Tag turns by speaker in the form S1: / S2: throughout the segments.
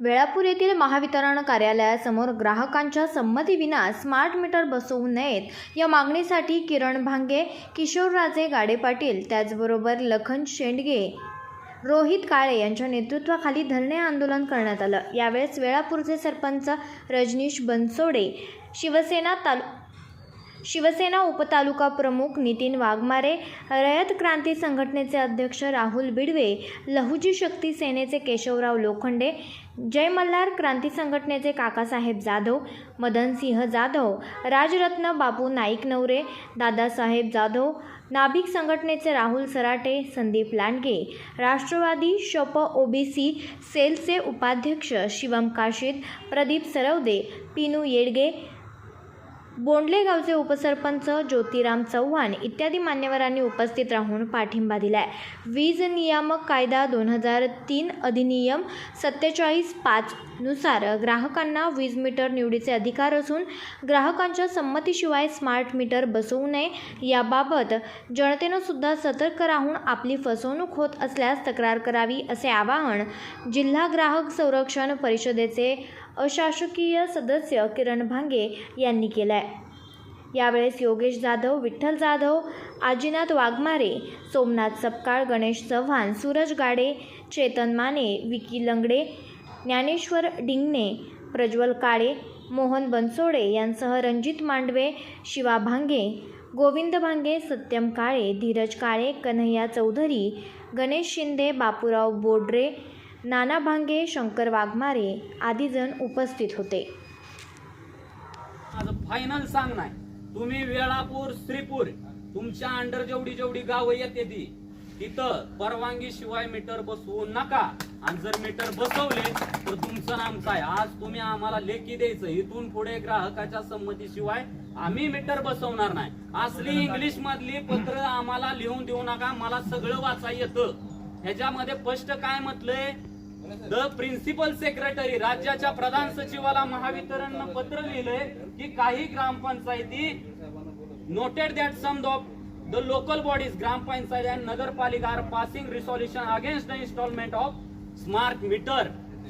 S1: वेळापूर येथील महावितरण कार्यालयासमोर ग्राहकांच्या संमतीविना स्मार्ट मीटर बसवू नयेत. या मागणीसाठी किरण भांगे किशोरराजे गाडे पाटील त्याचबरोबर लखन शेंडगे रोहित काळे यांच्या नेतृत्वाखाली धरणे आंदोलन करण्यात आलं. यावेळेस वेळापूरचे सरपंच रजनीश बनसोडे शिवसेना तालु शिवसेना उपतालुका प्रमुख नितीन वाघमारे रयत क्रांती संघटनेचे अध्यक्ष राहुल बिडवे लहुजी शक्ती सेनेचे केशवराव लोखंडे जय मल्हार क्रांती संघटनेचे काकासाहेब जाधव मदनसिंह जाधव राजरत्न बापू नाईक नवरे दादासाहेब जाधव नाभिक संघटनेचे राहुल सराटे संदीप लांडगे राष्ट्रवादी शप ओबीसी सेलचे उपाध्यक्ष शिवम काशीद प्रदीप सरवदे पिनू येडगे बोंडले गावचे उपसरपंच ज्योतिराम चव्हाण इत्यादी मान्यवरांनी उपस्थित राहून पाठिंबा दिलाय. वीज नियामक कायदा दोन हजार तीन अधिनियम सत्तेचाळीस पाच नुसार ग्राहकांना वीज मीटर निवडीचे अधिकार असून ग्राहकांच्या संमतीशिवाय स्मार्ट मीटर बसवू नये याबाबत जनतेनं सुद्धा सतर्क राहून आपली फसवणूक होत असल्यास तक्रार करावी असे आवाहन जिल्हा ग्राहक संरक्षण परिषदेचे अशासकीय सदस्य किरण भांगे यांनी केलाय. आहे यावेळेस योगेश जाधव विठ्ठल जाधव आजीनाथ वाघमारे सोमनाथ सपकाळ गणेश चव्हाण सूरज गाडे चेतन माने विकी लंगडे ज्ञानेश्वर डिंगणे प्रज्वल काळे मोहन बनसोडे यांसह रणजित मांडवे शिवा भांगे गोविंद भांगे सत्यम काळे धीरज काळे कन्हैया चौधरी गणेश शिंदे बापूराव बोडरे नाना भांगे शंकर वाघमारे आदीजण उपस्थित होते.
S2: माझं फायनल सांग नाही. तुम्ही वेळापूर श्रीपूर तुमच्या अंडर जेवढी जेवढी गावं येते ती तिथं परवानगी शिवाय मीटर बसवू नका. आणि जर मीटर बसवले तर तुमचं नामचं आहे आज तुम्ही आम्हाला लेखी द्यायचं. इथून पुढे ग्राहकाच्या संमतीशिवाय आम्ही मीटर बसवणार नाही. असली इंग्लिश मधली पत्र आम्हाला लिहून देऊ नका. मला सगळं वाचा येतं. ह्याच्यामध्ये स्पष्ट काय म्हटलंय? द प्रिन्सिपल सेक्रेटरी राज्याच्या प्रधान सचिवाला महावितरण पत्र लिहिलंय की काही ग्रामपंचायती noted that some of the local bodies gram panchayat and nagarpalika are passing resolution against the installment of smart meter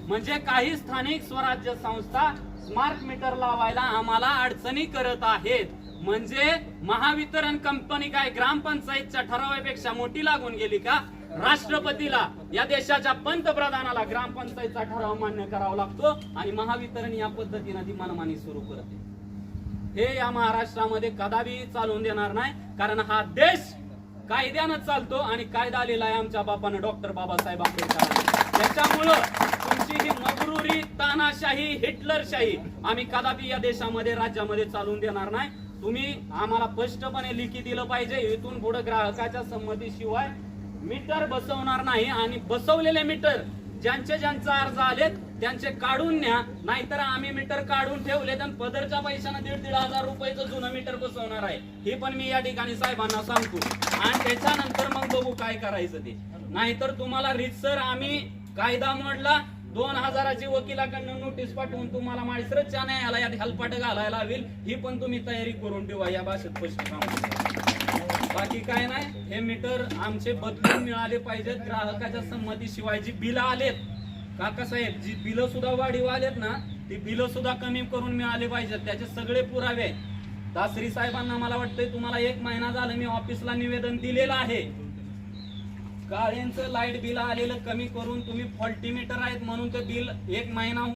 S2: म्हणजे काही स्थानिक स्वराज्य संस्था स्मार्ट मीटर लावायला आम्हाला अडचणी करत आहेत. म्हणजे महावितरण कंपनी काय ग्रामपंचायतच्या ठरावापेक्षा मोठी लागून गेली का? राष्ट्रपतीला या देशाच्या पंतप्रधानाला ग्रामपंचायतचा ठराव मान्य करावा लागतो आणि महावितरण या पद्धतीनं ती मनमानी सुरू करते. हे या महाराष्ट्रामध्ये कदापि चालवून देणार नाही कारण हा देश कायद्यानं चालतो आणि कायदा आलेला आहे आमच्या बापानं डॉक्टर बाबासाहेब आंबेडकर त्याच्यामुळं तुमची ही मगरुरी तानाशाही हिटलरशाही आम्ही कदापि या देशामध्ये राज्यामध्ये चालवून देणार नाही. तुम्ही आम्हाला स्पष्टपणे लिखी दिलं पाहिजे इथून पुढे ग्राहकाच्या संमतीशिवाय मीटर बसवणार नाही आणि बसवलेले मीटर ज्यांचे ज्यांचे अर्ज आलेत त्यांचे काढून न्या. नाहीतर आम्ही मीटर काढून ठेवले तर पदरच्या पैशानं दीड दीड हजार रुपयाचं जुनं मीटर बसवणार आहे. हे पण मी या ठिकाणी साहेबांना सांगतो. आणि त्याच्यानंतर मग बघू काय करायचं ते. नाहीतर तुम्हाला रितसर आम्ही कायदा मोडला. दोन हजाराची वकिलाकडनं नोटीस पाठवून तुम्हाला माळसरच्या न्यायाला यात घालायला हवी ही पण तुम्ही तयारी करून ठेवा या भाषेत स्पष्ट बाकी काय नाही हे मीटर आमचे बदलून मिळाले पाहिजेत. ग्राहकाच्या संमतीशिवाय जी बिलं आलेत काकासाहेब जी बिलं सुद्धा वाढीव आलेत ना ती बिलं सुद्धा कमी करून मिळाले पाहिजेत. त्याचे सगळे पुरावे आहेत. दासरी साहेबांना मला वाटतंय तुम्हाला एक महिना झालं मी ऑफिसला निवेदन दिलेलं आहे. गाळ्यांचं लाइट बिल आलेलं कमी करून तुम्ही फॉल्टी मीटर आहेत म्हणून ते बिल एक महिना